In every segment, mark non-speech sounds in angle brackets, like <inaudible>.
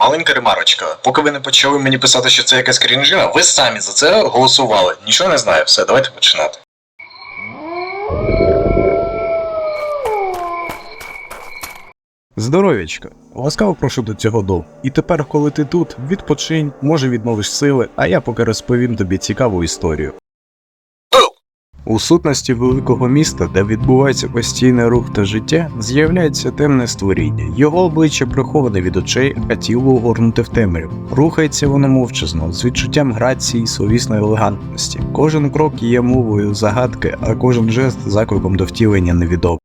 Маленька ремарочка. Поки ви не почали мені писати, що це якась крінжина, ви самі за це голосували. Нічого не знаю, все, давайте починати. Здоров'ячка, ласкаво прошу до цього дому. І тепер, коли ти тут, відпочинь, може відновиш сили, а я поки розповім тобі цікаву історію. У сутності великого міста, де відбувається постійний рух та життя, з'являється темне створіння. Його обличчя приховане від очей, а тіло угорнуте в темряву. Рухається воно мовчазно, з відчуттям грації і словісної елегантності. Кожен крок є мовою загадки, а кожен жест закликом до втілення невідомо.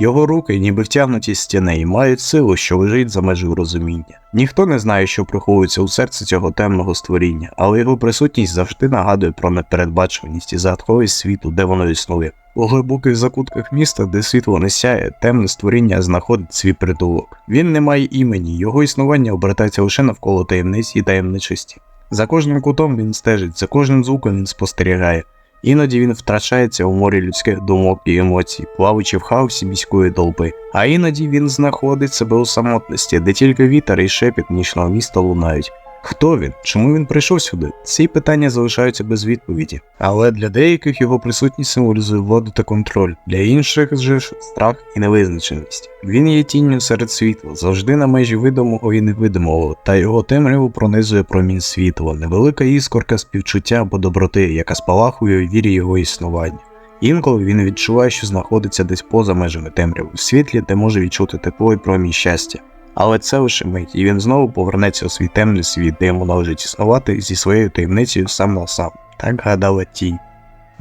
Його руки, ніби втягнуті з стіни, мають силу, що лежить за межею розуміння. Ніхто не знає, що приховується у серці цього темного створіння, але його присутність завжди нагадує про непередбачуваність і загадковість світу, де воно існує. У глибоких закутках міста, де світло не сяє, темне створіння знаходить свій притулок. Він не має імені, його існування обертається лише навколо таємниць і таємничості. За кожним кутом він стежить, за кожним звуком він спостерігає. Іноді він втрачається у морі людських думок і емоцій, плаваючи в хаосі міської толпи. А іноді він знаходить себе у самотності, де тільки вітер і шепіт нічного міста лунають. Хто він? Чому він прийшов сюди? Ці питання залишаються без відповіді. Але для деяких його присутність символізує владу та контроль, для інших же ж страх і невизначеність. Він є тінню серед світла, завжди на межі видимого і невидимого, та його темряву пронизує промінь світла, невелика іскорка співчуття або доброти, яка спалахує у вірі його існування. Інколи він відчуває, що знаходиться десь поза межами темряви, в світлі, де може відчути тепло і промінь щастя. Але це лише мить, і він знову повернеться у свій темний світ, де йому належить існувати зі своєю таємницею сам на сам. Так гадала тінь.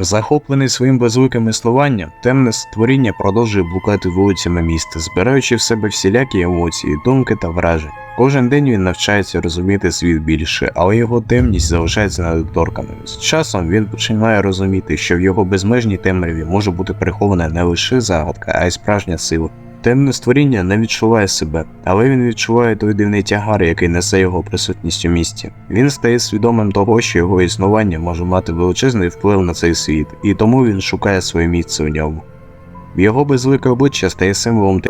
Захоплений своїм безликим існуванням, темне створіння продовжує блукати вулицями міста, збираючи в себе всілякі емоції, думки та враження. Кожен день він навчається розуміти світ більше, але його темність залишається недоторканою. З часом він починає розуміти, що в його безмежній темряві може бути прихована не лише загадка, а й справжня сила. Темне створіння не відчуває себе, але він відчуває той дивний тягар, який несе його присутність у місті. Він стає свідомим того, що його існування може мати величезний вплив на цей світ, і тому він шукає своє місце в ньому. Його безлике обличчя стає символом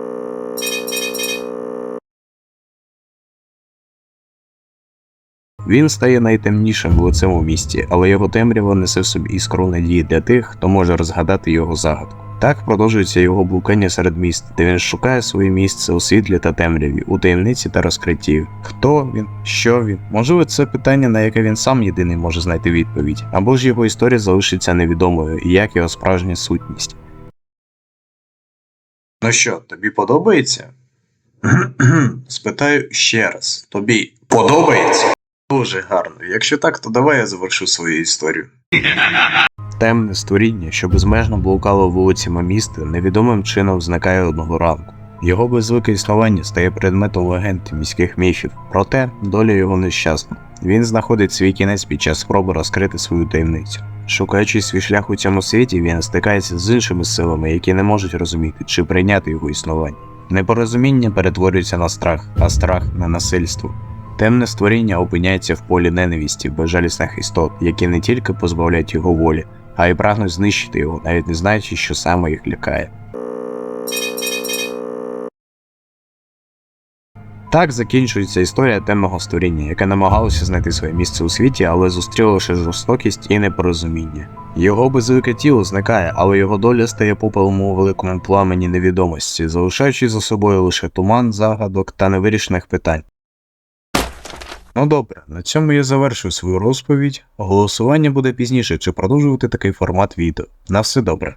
Він стає найтемнішим лицем у місті, але його темрява несе в собі іскру надії для тих, хто може розгадати його загадку. Так продовжується його блукання серед міст, де він шукає своє місце у світлі та темряві, у таємниці та розкритті. Хто він, що він? Можливо, це питання, на яке він сам єдиний може знайти відповідь, або ж його історія залишиться невідомою, і як його справжня сутність. Ну що, тобі подобається? <clears throat> Спитаю ще раз: тобі подобається? Дуже гарно. Якщо так, то давай я завершу свою історію. Темне створіння, що безмежно блукало вулицями міста, невідомим чином зникає одного ранку. Його безвике існування стає предметом легенд міських міфів, проте доля його нещасна. Він знаходить свій кінець під час спроби розкрити свою таємницю. Шукаючи свій шлях у цьому світі, він стикається з іншими силами, які не можуть розуміти чи прийняти його існування. Непорозуміння перетворюється на страх, а страх на насильство. Темне створіння опиняється в полі ненависті безжалісних істот, які не тільки позбавляють його волі, а й прагнуть знищити його, навіть не знаючи, що саме їх лякає. Так закінчується історія темного створіння, яке намагалося знайти своє місце у світі, але зустріло лише жорстокість і непорозуміння. Його безлике тіло зникає, але його доля стає попелом у великому пламені невідомості, залишаючи за собою лише туман, загадок та невирішених питань. Ну добре, на цьому я завершую свою розповідь. Голосування буде пізніше, чи продовжувати такий формат відео. На все добре.